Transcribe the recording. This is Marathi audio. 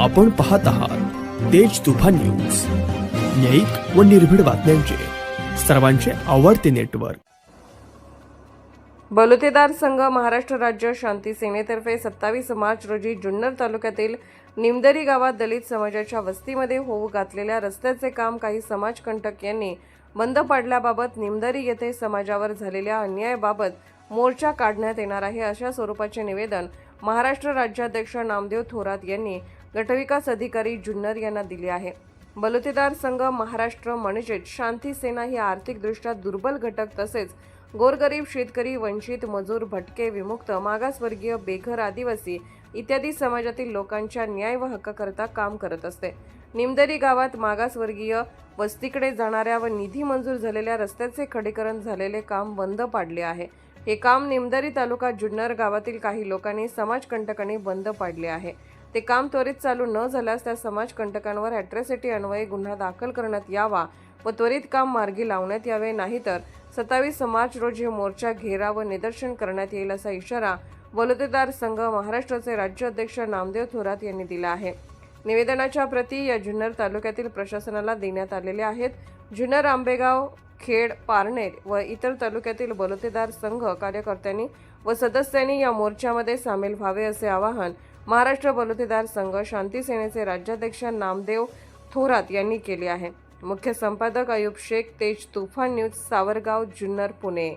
आपण पाहत आहात तेज तुफान न्यूज. न्यायिक व निर्भीड बातम्यांचे सर्वांचे आवडते नेटवर्क. बलुतेदार संघ महाराष्ट्र राज्य शांती सेनेतर्फे सत्तावीस मार्च रोजी जुन्नर तालुक्यातील निमदरी गावात दलित समाजाच्या वस्तीमध्ये होऊ घातलेल्या रस्त्याचे काम काही समाजकंटक यांनी बंद पाडल्याबाबत निमदरी येथे समाजावर झालेल्या अन्यायाबाबत मोर्चा काढण्यात येणार आहे अशा स्वरूपाचे निवेदन महाराष्ट्र राज्याध्यक्ष नामदेव थोरात यांनी गटविकास अधिकारी जुन्नर यांना दिले आहे. बलुतेदार संघ महाराष्ट्र म्हणजेच शांती सेना ही आर्थिकदृष्ट्या दुर्बल घटक तसेच गोरगरीब शेतकरी वंचित मजूर भटके विमुक्त मागासवर्गीय बेघर आदिवासी इत्यादी समाजातील लोकांच्या न्याय व हक्काकरता काम करत असते. निमदरी गावात मागासवर्गीय वस्तीकडे जाणाऱ्या व निधी मंजूर झालेल्या रस्त्याचे खडीकरण झालेले काम बंद पाडले आहे. हे काम निमदरी तालुका जुन्नर गावातील काही लोकांनी समाजकंटकांनी बंद पाडले आहे. ते काम त्वरित चालू न झाल्यास त्या समाजकंटकांवर अॅट्रॉसिटी अन्वये गुन्हा दाखल करण्यात यावा व त्वरित काम मार्गी लावण्यात यावे. नाहीतर सत्तावीस मार्च रोजी मोर्चा घेरा व निदर्शन करण्यात येईल असा इशारा बलुतेदार संघ महाराष्ट्राचे राज्य अध्यक्ष नामदेव थोरात यांनी दिला आहे. निवेदनाच्या प्रती या जुन्नर तालुक्यातील प्रशासनाला देण्यात आलेल्या आहेत. जुन्नर आंबेगाव खेड पारनेर व इतर तालुक्यातील बलुतेदार संघ कार्यकर्त्यांनी व सदस्यांनी या मोर्चामध्ये सामील व्हावे असे आवाहन महाराष्ट्र बलुतेदार संघ शांती सेनेचे राज्याध्यक्ष नामदेव थोरात यांनी केले आहे. मुख्य संपादक अयूब शेख तेज तुफान न्यूज सावरगाव जुन्नर पुणे.